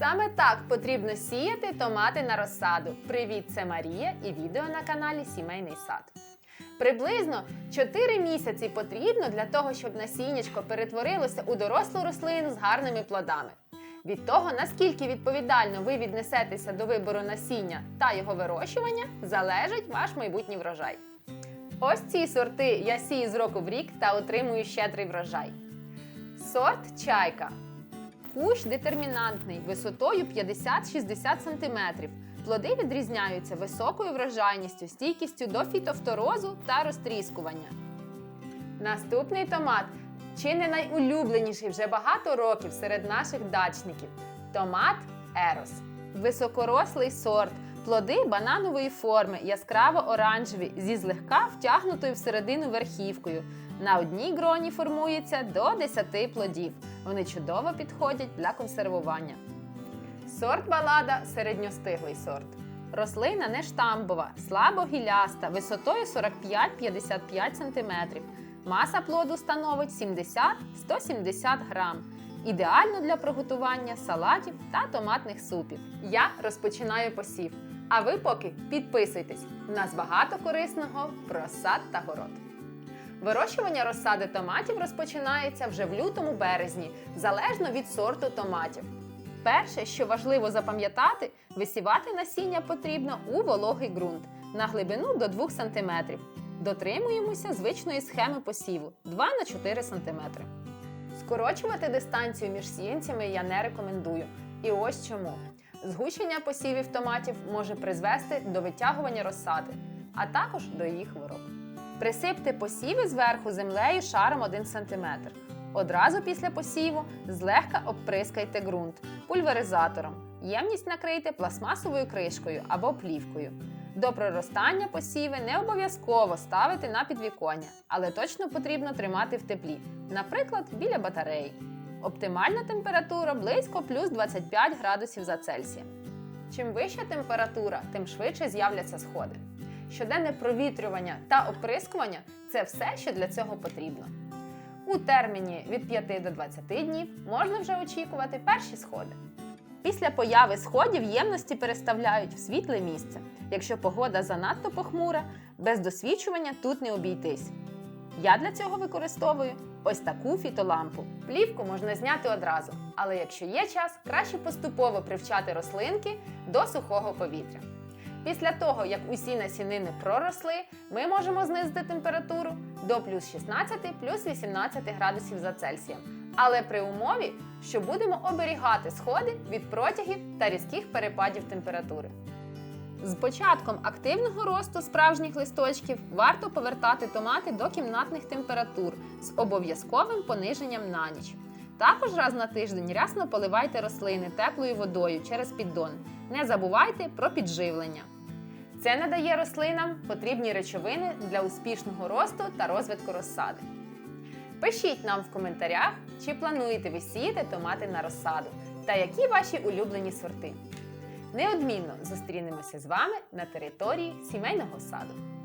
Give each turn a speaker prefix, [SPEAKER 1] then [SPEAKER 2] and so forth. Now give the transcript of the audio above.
[SPEAKER 1] Саме так потрібно сіяти томати на розсаду. Привіт, це Марія і відео на каналі Сімейний сад. Приблизно 4 місяці потрібно для того, щоб насіннячко перетворилося у дорослу рослину з гарними плодами. Від того, наскільки відповідально ви віднесетеся до вибору насіння та його вирощування, залежить ваш майбутній врожай. Ось ці сорти я сію з року в рік та отримую щедрий врожай. Сорт чайка. Кущ детермінантний висотою 50-60 см. Плоди відрізняються високою врожайністю, стійкістю до фітофторозу та розтріскування. Наступний томат чи не найулюбленіший вже багато років серед наших дачників томат Ерос. Високорослий сорт. Плоди бананової форми, яскраво оранжеві, зі злегка втягнутою всередину верхівкою. На одній гроні формується до 10 плодів. Вони чудово підходять для консервування. Сорт балада середньостиглий сорт. Рослина не штамбова, слабо гіляста, висотою 45-55 см. Маса плоду становить 70-170 грам. Ідеально для приготування салатів та томатних супів. Я розпочинаю посів. А ви поки підписуйтесь. У нас багато корисного про сад та город. Вирощування розсади томатів розпочинається вже в лютому березні, залежно від сорту томатів. Перше, що важливо запам'ятати, висівати насіння потрібно у вологий ґрунт на глибину до 2 см. Дотримуємося звичної схеми посіву 2 на 4 см. Скорочувати дистанцію між сіянцями я не рекомендую. І ось чому. Згущення посівів томатів може призвести до витягування розсади, а також до її хвороб. Присипте посіви зверху землею шаром 1 см. Одразу після посіву злегка обприскайте ґрунт пульверизатором. Ємність накрийте пластмасовою кришкою або плівкою. До проростання посіви не обов'язково ставити на підвіконня, але точно потрібно тримати в теплі, наприклад, біля батареї. Оптимальна температура близько плюс 25 градусів за Цельсієм. Чим вища температура, тим швидше з'являться сходи. Щоденне провітрювання та оприскування це все, що для цього потрібно. У терміні від 5 до 20 днів можна вже очікувати перші сходи. Після появи сходів ємності переставляють в світле місце. Якщо погода занадто похмура, без досвідчування тут не обійтись. Я для цього використовую ось таку фітолампу. Плівку можна зняти одразу, але якщо є час, краще поступово привчати рослинки до сухого повітря. Після того, як усі насінини проросли, ми можемо знизити температуру до плюс 16 плюс 18 градусів за Цельсієм. Але при умові, що будемо оберігати сходи від протягів та різких перепадів температури. З початком активного росту справжніх листочків варто повертати томати до кімнатних температур з обов'язковим пониженням на ніч. Також раз на тиждень рясно поливайте рослини теплою водою через піддон. Не забувайте про підживлення. Це надає рослинам потрібні речовини для успішного росту та розвитку розсади. Пишіть нам в коментарях, чи плануєте ви сіяти томати на розсаду та які ваші улюблені сорти. Неодмінно зустрінемося з вами на території сімейного саду.